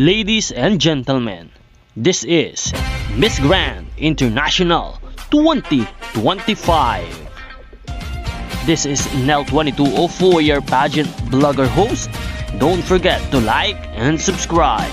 Ladies and gentlemen, this is Miss Grand International 2025. This is Nel 2204, your pageant blogger host. Don't forget to like and subscribe.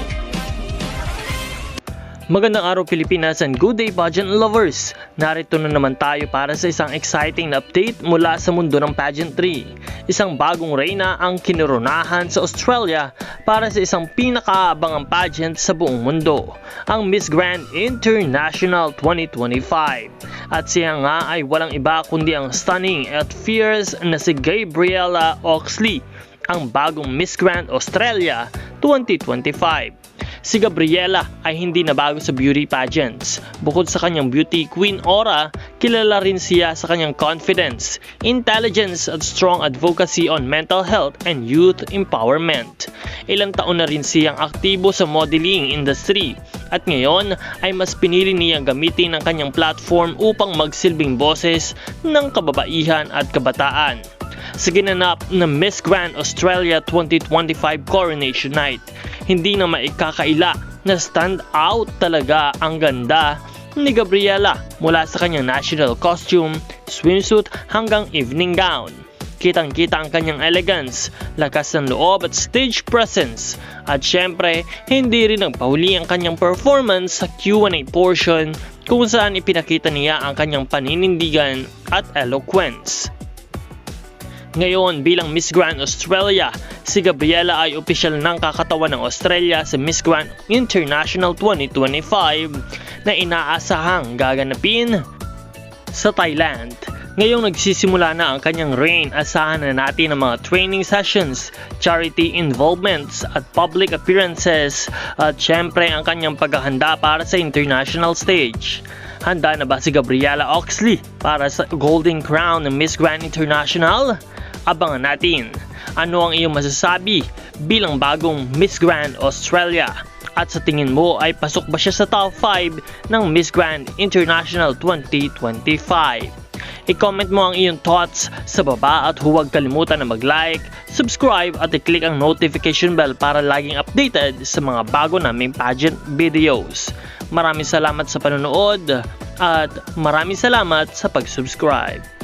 Magandang araw Pilipinas and good day pageant lovers! Narito na naman tayo para sa isang exciting na update mula sa mundo ng pageantry. Isang bagong reyna ang kinoronahan sa Australia para sa isang pinakaabangang pageant sa buong mundo, ang Miss Grand International 2025. At siya nga ay walang iba kundi ang stunning at fierce na si Gabriella Oxley, ang bagong Miss Grand Australia 2025. Si Gabriela ay hindi na bago sa beauty pageants. Bukod sa kanyang beauty queen aura, kilala rin siya sa kanyang confidence, intelligence at strong advocacy on mental health and youth empowerment. Ilang taon na rin siyang aktibo sa modeling industry at ngayon ay mas pinili niyang gamitin ang kanyang platform upang magsilbing boses ng kababaihan at kabataan sa ginanap na Miss Grand Australia 2025 Coronation Night. Hindi na maikakaila na stand out talaga ang ganda ni Gabriela mula sa kanyang national costume, swimsuit hanggang evening gown. Kitang-kita ang kanyang elegance, lakas ng loob at stage presence. At syempre, hindi rin nagpahuli ang kanyang performance sa Q&A portion kung saan ipinakita niya ang kanyang paninindigan at eloquence. Ngayon bilang Miss Grand Australia, si Gabriela ay opisyal ng kakatawan ng Australia sa Miss Grand International 2025 na inaasahang gaganapin sa Thailand. Ngayong nagsisimula na ang kanyang reign, asahan na natin ang mga training sessions, charity involvements at public appearances at syempre ang kanyang paghahanda para sa international stage. Handa na ba si Gabriela Oxley para sa Golden Crown ng Miss Grand International? Abangan natin. Ano ang iyong masasabi bilang bagong Miss Grand Australia? At sa tingin mo ay pasok ba siya sa top 5 ng Miss Grand International 2025? I-comment mo ang iyong thoughts sa baba at huwag kalimutan na mag-like, subscribe at i-click ang notification bell para laging updated sa mga bago naming pageant videos. Maraming salamat sa panonood at maraming salamat sa pag-subscribe.